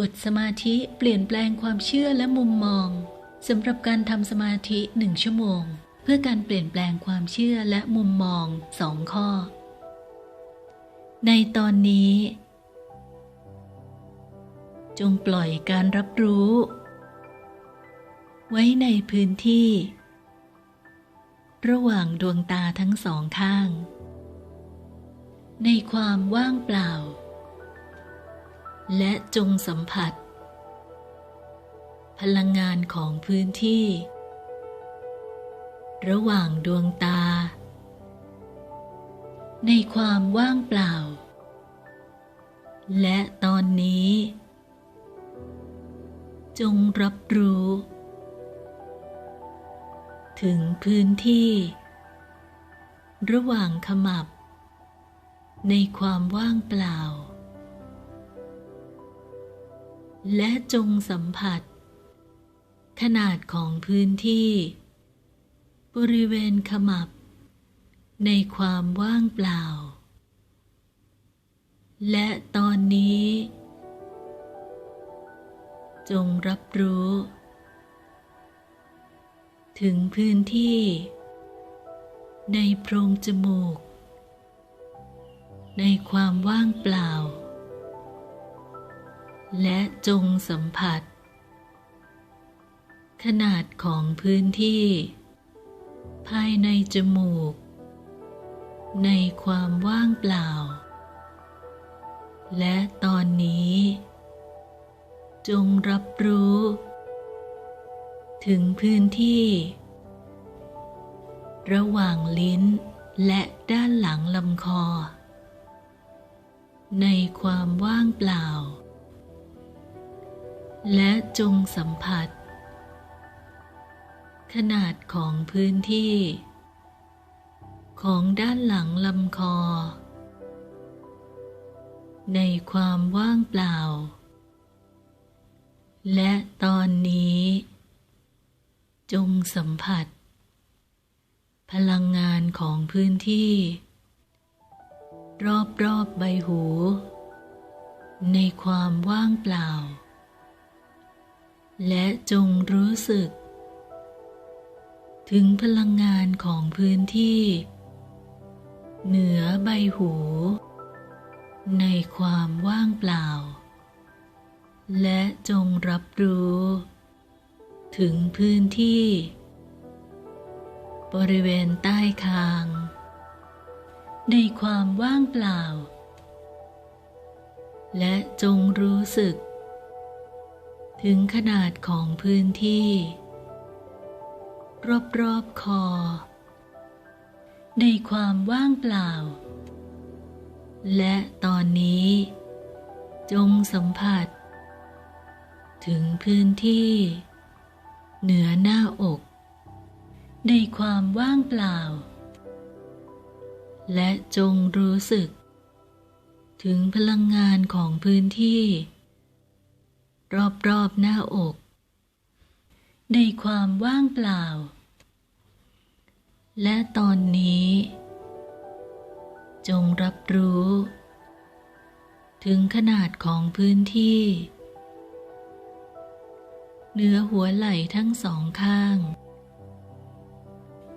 บทสมาธิเปลี่ยนแปลงความเชื่อและมุมมองสำหรับการทำสมาธิหนึ่งชั่วโมง เพื่อการเปลี่ยนแปลงความเชื่อและมุมมองสองข้อ ในตอนนี้ จงปล่อยการรับรู้ ไว้ในพื้นที่ ระหว่างดวงตาทั้งสองข้าง ในความว่างเปล่า และจงสัมผัส พลังงานของพื้นที่ ระหว่างดวงตา ในความว่างเปล่า และตอนนี้ จงรับรู้ ถึงพื้นที่ ระหว่างขมับ ในความว่างเปล่า และจงสัมผัส ขนาดของพื้นที่ บริเวณขมับ ในความว่างเปล่า และตอนนี้ จงรับรู้ ถึงพื้นที่ ในโพรงจมูก ในความว่างเปล่า และจงสัมผัส ขนาดของพื้นที่ ภายในจมูก ในความว่างเปล่า และตอนนี้ จงรับรู้ ถึงพื้นที่ ระหว่างลิ้นและด้านหลังลำคอ ในความว่างเปล่า และจงสัมผัส ขนาดของพื้นที่ ของด้านหลังลำคอ ในความว่างเปล่า และตอนนี้ จงสัมผัส พลังงานของพื้นที่ รอบๆใบหู ในความว่างเปล่า และจงรู้สึก ถึงพลังงานของพื้นที่ เหนือใบหู ในความว่างเปล่า และจงรับรู้ ถึงพื้นที่ บริเวณใต้คาง ในความว่างเปล่า และจงรู้สึก ถึงขนาดของพื้นที่ รอบๆคอ ในความว่างเปล่า และตอนนี้ จงสัมผัส ถึงพื้นที่ เหนือหน้าอก ในความว่างเปล่า และจงรู้สึก ถึงพลังงานของพื้นที่ รอบๆหน้าอก ในความว่างเปล่า และตอนนี้ จงรับรู้ ถึงขนาดของพื้นที่เหนือหัวไหล่ทั้งสองข้าง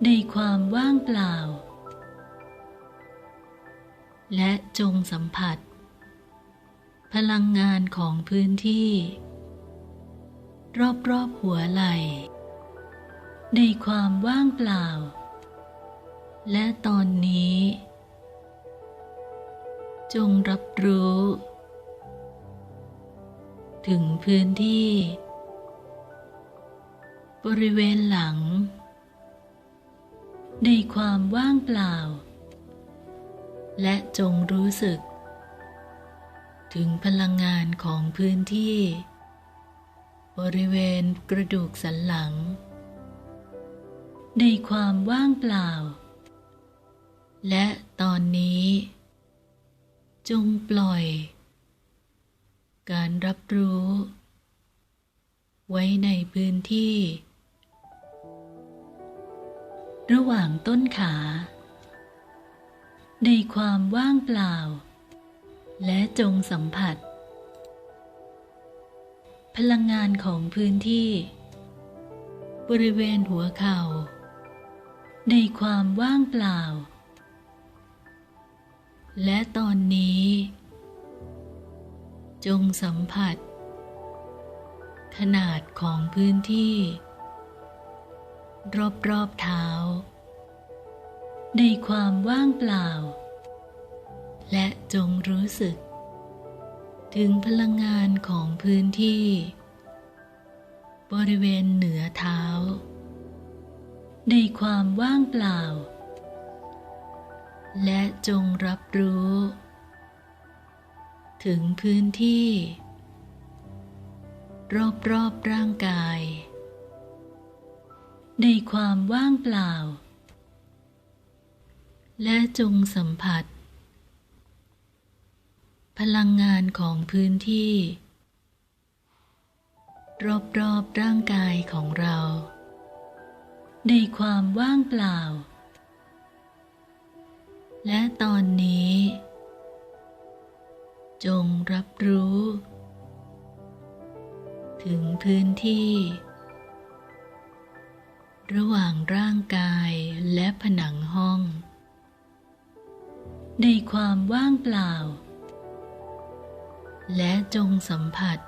ในความว่างเปล่า และจงสัมผัส พลังงานของพื้นที่ รอบๆหัวไหล่ในความว่างเปล่า และตอนนี้ จงรับรู้ ถึงพื้นที่ บริเวณหลัง ในความว่างเปล่า และจงรู้สึก ถึงพลังงานของพื้นที่ บริเวณกระดูกสันหลัง ในความว่างเปล่า และตอนนี้ จงปล่อย การรับรู้ ไว้ในพื้นที่ ระหว่างต้นขา ในความว่างเปล่า และจงสัมผัส พลังงานของพื้นที่ บริเวณหัวเข่า ในความว่างเปล่า และตอนนี้ จงสัมผัส ขนาดของพื้นที่ รอบๆเท้า ในความว่างเปล่า และจงรู้สึก ถึงพลังงานของพื้นที่ บริเวณเหนือเท้า ในความว่างเปล่า และจงรับรู้ ถึงพื้นที่ รอบๆร่างกาย ในความว่างเปล่า และจงสัมผัส พลังงานของพื้นที่ รอบๆร่างกายของเรา ในความว่างเปล่า และตอนนี้ จงรับรู้ ถึงพื้นที่ ระหว่างร่างกายและผนังห้อง ในความว่างเปล่า และจงสัมผัส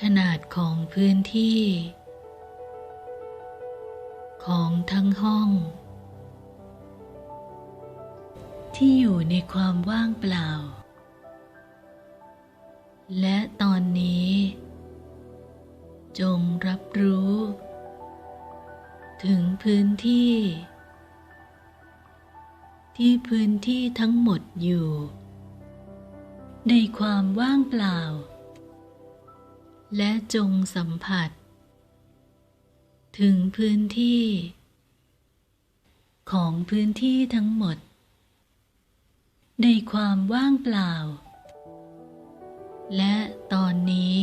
ขนาดของพื้นที่ ของทั้งห้อง ที่อยู่ในความว่างเปล่า และตอนนี้ จงรับรู้ ถึงพื้นที่ ที่พื้นที่ทั้งหมดอยู่ ในความว่างเปล่า และจงสัมผัส ถึงพื้นที่ ของพื้นที่ทั้งหมด ในความว่างเปล่า และตอนนี้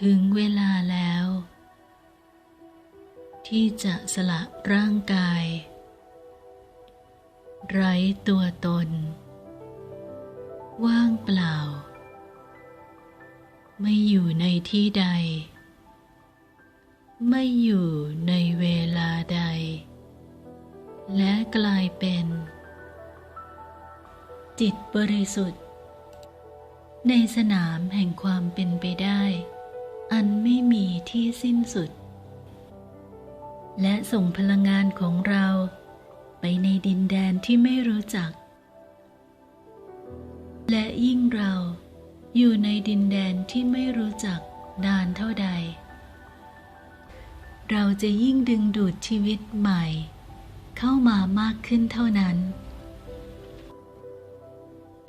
ถึงเวลาแล้ว ที่จะสละร่างกาย ไร้ตัวตน ว่างเปล่า ไม่อยู่ในที่ใด ไม่อยู่ในเวลาใด และกลายเป็น จิตบริสุทธิ์ ในสนามแห่งความเป็นไปได้ อันไม่มีที่สิ้นสุด และส่งพลังงานของเราไปในดินแดนที่ไม่รู้จัก และยิ่งเราอยู่ในดินแดนที่ไม่รู้จักนานเท่าใด เราจะยิ่งดึงดูดชีวิตใหม่ เข้ามามากขึ้นเท่านั้น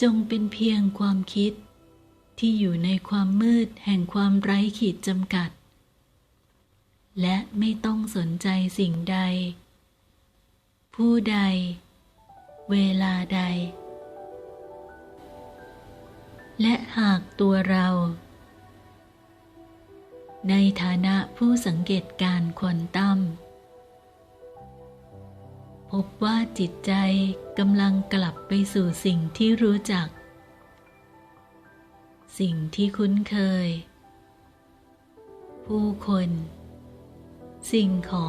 จงเป็นเพียงความคิดที่อยู่ในความมืดแห่งความไร้ขีดจำกัด และไม่ต้องสนใจสิ่งใด ผู้ใด เวลาใด และหากตัวเรา ในฐานะผู้สังเกตการณ์ควอนตัมพบว่าจิตใจกำลังกลับไปสู่สิ่งที่รู้จัก สิ่งที่คุ้นเคย ผู้คน สิ่งของ